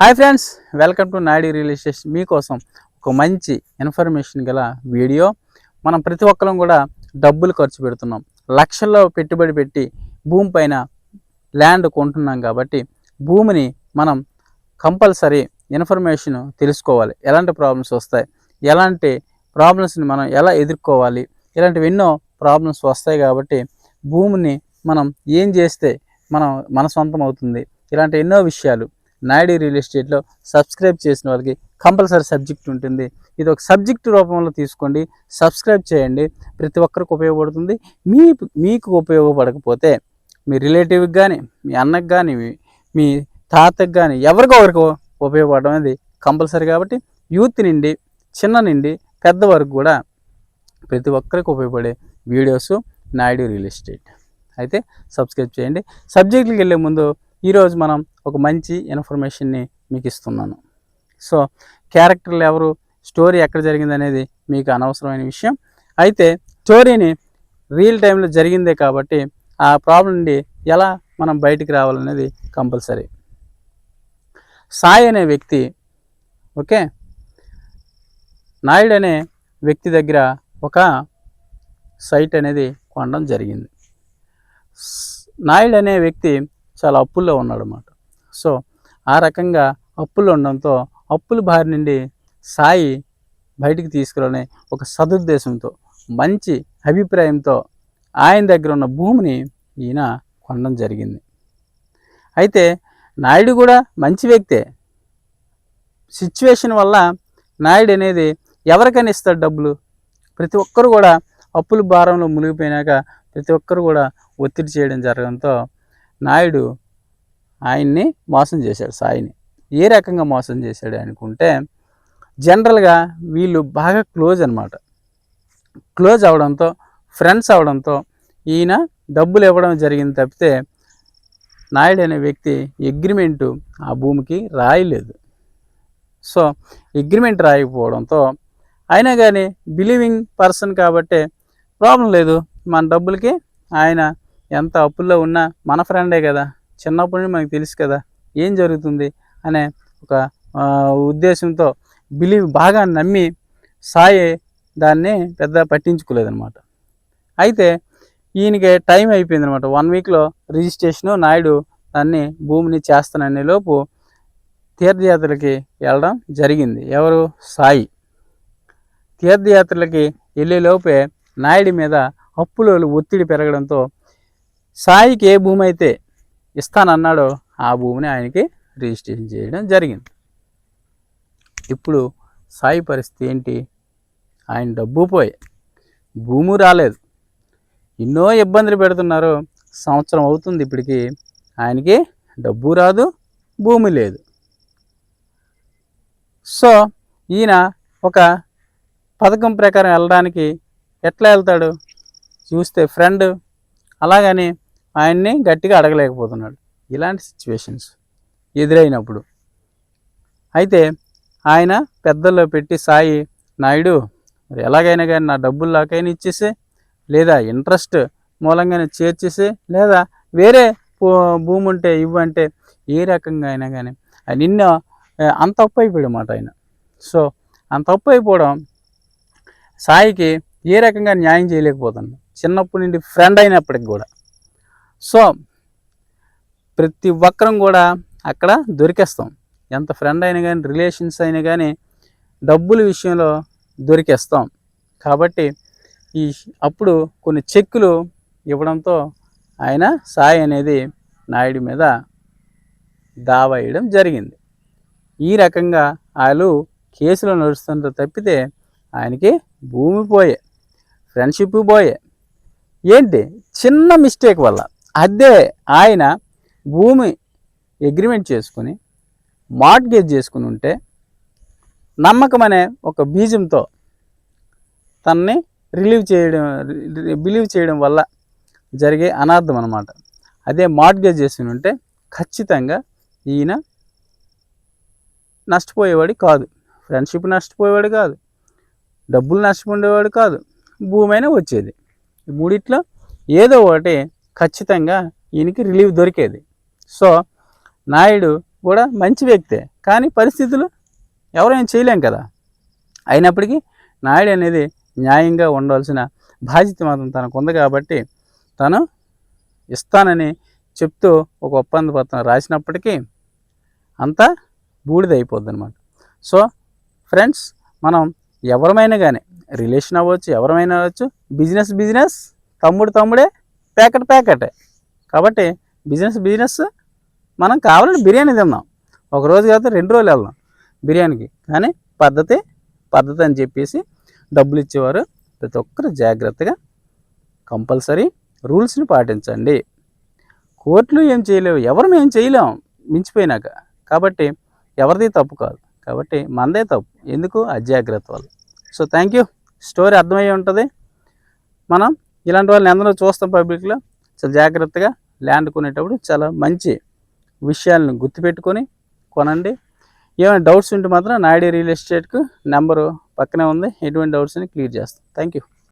Hi friends welcome to Naidu real estate మీకోసం ఒక మంచి ఇన్ఫర్మేషన్ గల వీడియో. మనం ప్రతి ఒక్కరం కూడా డబ్బులు ఖర్చు పెడుతున్నాం. లక్షల్లో పెట్టుబడి పెట్టి భూమి పైన ల్యాండ్ కొంటున్నాం కాబట్టి భూమిని మనం కంపల్సరీ ఇన్ఫర్మేషన్ తెలుసుకోవాలి. ఎలాంటి ప్రాబ్లమ్స్ వస్తాయి? ఎలాంటి ప్రాబ్లమ్స్ని మనం ఎలా ఎదుర్కోవాలి? ఇలాంటివి ఎన్నో ప్రాబ్లమ్స్ వస్తాయి కాబట్టి భూమిని మనం ఏం చేస్తే మనం మన సొంతం అవుతుంది? ఇలాంటి ఎన్నో విషయాలు నాయుడు రియల్ ఎస్టేట్లో సబ్స్క్రైబ్ చేసిన వాళ్ళకి కంపల్సరీ సబ్జెక్ట్ ఉంటుంది. ఇది ఒక సబ్జెక్ట్ రూపంలో తీసుకోండి సబ్స్క్రైబ్ చేయండి. ప్రతి ఒక్కరికి ఉపయోగపడుతుంది. మీ మీకు ఉపయోగపడకపోతే మీ రిలేటివ్కి కానీ మీ అన్నకు కానీ మీ- తాతకు తాతకి కానీ ఎవరికో ఒకరికి ఉపయోగపడడం అనేది కంపల్సరీ కాబట్టి యూత్ నుండి చిన్న నుండి పెద్ద వరకు కూడా ప్రతి ఒక్కరికి ఉపయోగపడే వీడియోస్ నాయుడు రియల్ ఎస్టేట్. అయితే సబ్స్క్రైబ్ చేయండి. సబ్జెక్టులకు వెళ్ళే ముందు ఈరోజు మనం ఒక మంచి ఇన్ఫర్మేషన్ని మీకు ఇస్తున్నాను. సో క్యారెక్టర్లు ఎవరు స్టోరీ ఎక్కడ జరిగింది అనేది మీకు అనవసరమైన విషయం. అయితే స్టోరీని రియల్ టైంలో జరిగిందే కాబట్టి ఆ ప్రాబ్లం నుండి ఎలా మనం బయటికి రావాలనేది కంపల్సరీ. సాయి అనే వ్యక్తి ఓకే? నాయుడు అనే వ్యక్తి దగ్గర ఒక సైట్ అనేది కొనడం జరిగింది. నాయుడు అనే వ్యక్తి చాలా అప్పుల్లో ఉన్నాడు అన్నమాట సో ఆ రకంగా అప్పులు ఉండడంతో అప్పుల బారి నుండి సాయి బయటికి తీసుకురాని ఒక సదుద్దేశంతో మంచి అభిప్రాయంతో ఆయన దగ్గర ఉన్న భూమిని ఈయన కొనడం జరిగింది. అయితే నాయుడు కూడా మంచి వ్యక్తే. సిచ్యువేషన్ వల్ల నాయుడు అనేది ఎవరికైనా ఇస్తాడు డబ్బులు. ప్రతి ఒక్కరు కూడా అప్పుల భారంలో మునిగిపోయినాక ప్రతి ఒక్కరు కూడా ఒత్తిడి చేయడం జరగడంతో నాయుడు ఆయన్ని మోసం చేశాడు సాయిని. ఏ రకంగా మోసం చేశాడు అనుకుంటే జనరల్గా వీళ్ళు బాగా క్లోజ్ అనమాట క్లోజ్ అవడంతో ఫ్రెండ్స్ అవడంతో ఈయన డబ్బులు ఇవ్వడం జరిగింది తప్పితే నాయుడు అనే వ్యక్తి అగ్రిమెంటు ఆ భూమికి రాయలేదు. సో అగ్రిమెంట్ రాయకపోవడంతో అయినా కానీ బిలీవింగ్ పర్సన్ కాబట్టి ప్రాబ్లం లేదు మన డబ్బులకి ఆయన ఎంత అప్పుల్లో ఉన్నా మన ఫ్రెండే కదా. చిన్నప్పటి నుండి మనకు తెలుసు కదా ఏం జరుగుతుంది అనే ఒక ఉద్దేశంతో బిలీవ్ బాగా నమ్మి సాయి దాన్ని పెద్ద పట్టించుకోలేదన్నమాట. అయితే ఈయనకి టైం అయిపోయింది అనమాట వన్ వీక్లో రిజిస్ట్రేషను నాయుడు దాన్ని భూమిని చేస్తాననే లోపు తీర్థయాత్రలకి వెళ్ళడం జరిగింది. ఎవరు? సాయి. తీర్థయాత్రలకి వెళ్ళే లోపే నాయుడి మీద అప్పులో ఒత్తిడి పెరగడంతో సాయికి ఏ భూమి అయితే ఇస్తానన్నాడో ఆ భూమిని ఆయనకి రిజిస్ట్రేషన్ చేయడం జరిగింది. ఇప్పుడు సాయి పరిస్థితి ఏంటి? ఆయన డబ్బు పోయి భూమి రాలేదు. ఎన్నో ఇబ్బందులు పెడుతున్నారు సంవత్సరం అవుతుంది ఇప్పటికి ఆయనకి డబ్బు రాదు భూమి లేదు. సో ఈయన ఒక పథకం ప్రకారం వెళ్ళడానికి ఎట్లా వెళ్తాడు? చూస్తే ఫ్రెండ్ అలాగని ఆయన్ని గట్టిగా అడగలేకపోతున్నాడు. ఇలాంటి సిచ్యువేషన్స్ ఎదురైనప్పుడు. అయితే ఆయన పెద్దల్లో పెట్టి సాయి నాయుడు మరి ఎలాగైనా కానీ నా డబ్బులు లాకైనా ఇచ్చేసి లేదా ఇంట్రెస్ట్ మూలంగానే చేర్చేసి లేదా వేరే భూమి ఉంటే ఇవ్వంటే ఏ రకంగా అయినా కానీ ఆయన నిన్న అంత అప్పు అయిపోయాడు ఆయన. సో అంత అప్పు అయిపోవడం సాయికి ఏ రకంగా న్యాయం చేయలేకపోతున్నాడు. చిన్నప్పటి నుండి ఫ్రెండ్ అయినప్పటికి కూడా. సో ప్రతి ఒక్కరం కూడా అక్కడ దొరికేస్తాం. ఎంత ఫ్రెండ్ అయినా కానీ రిలేషన్స్ అయినా కానీ డబ్బుల విషయంలో దొరికేస్తాం. కాబట్టి ఈ అప్పుడు కొన్ని చెక్కులు ఇవ్వడంతో ఆయన సాయి అనేది నాయుడి మీద దావా వేయడం జరిగింది. ఈ రకంగా వాళ్ళు కేసులో నడుస్తుంటే తప్పితే ఆయనకి భూమి పోయే ఫ్రెండ్షిప్ పోయే. ఏంటి? చిన్న మిస్టేక్ వల్ల. అదే ఆయన భూమి అగ్రిమెంట్ చేసుకుని మార్ట్గేజ్ చేసుకుని ఉంటే నమ్మకం అనే ఒక బీజంతో తనని రిలీవ్ చేయడం బిలీవ్ చేయడం వల్ల జరిగే అనార్థం అనమాట అదే మార్ట్గేజ్ చేసుకుని ఉంటే ఖచ్చితంగా ఈయన నష్టపోయేవాడు కాదు. ఫ్రెండ్షిప్ నష్టపోయేవాడు కాదు. డబ్బులు నష్టపోయేవాడు కాదు. భూమైనా వచ్చేది. మూడిట్లో ఏదో ఒకటి ఖచ్చితంగా ఈయనకి రిలీవ్ దొరికేది. సో నాయుడు కూడా మంచి వ్యక్తే. కానీ పరిస్థితులు ఎవరైనా చేయలేం కదా. అయినప్పటికీ నాయుడు అనేది న్యాయంగా ఉండాల్సిన బాధ్యత మాత్రం తనకు ఉంది కాబట్టి తను ఇస్తానని చెప్తూ ఒక ఒప్పంద పత్రం రాసినప్పటికీ అంతా బూడిదైపోద్ది అనమాట సో ఫ్రెండ్స్ మనం ఎవరమైనా కానీ రిలేషన్ అవ్వచ్చు ఎవరమైనా అవ్వచ్చు బిజినెస్ బిజినెస్ తమ్ముడు తమ్ముడే ప్యాకెట్ ప్యాకెటే. కాబట్టి బిజినెస్ బిజినెస్ మనం కావాలని బిర్యానీ తిందాం. ఒక రోజు కాదు రెండు రోజులు వెళ్దాం బిర్యానీకి. కానీ పద్ధతి పద్ధతి అని చెప్పేసి డబ్బులు ఇచ్చేవారు ప్రతి ఒక్కరు జాగ్రత్తగా కంపల్సరీ రూల్స్ని పాటించండి. కోర్టులు ఏం చేయలేవు ఎవరు మేము చేయలేం మించిపోయినాక. కాబట్టి ఎవరిది తప్పు కాదు. కాబట్టి మనదే తప్పు. ఎందుకు? అజాగ్రత్త వాళ్ళు సో థ్యాంక్ యూ స్టోరీ అర్థమయ్యి ఉంటుంది. మనం ఇలాంటి వాళ్ళని ఎందరో చూస్తాం పబ్లిక్లో చాలా జాగ్రత్తగా ల్యాండ్ కొనేటప్పుడు చాలా మంచి విషయాలను గుర్తుపెట్టుకొని కొనండి. ఏమైనా డౌట్స్ ఉంటే మాత్రం నాయుడు రియల్ ఎస్టేట్కు నెంబరు పక్కనే ఉంది. ఎటువంటి డౌట్స్ని క్లియర్ చేస్తాం. Thank you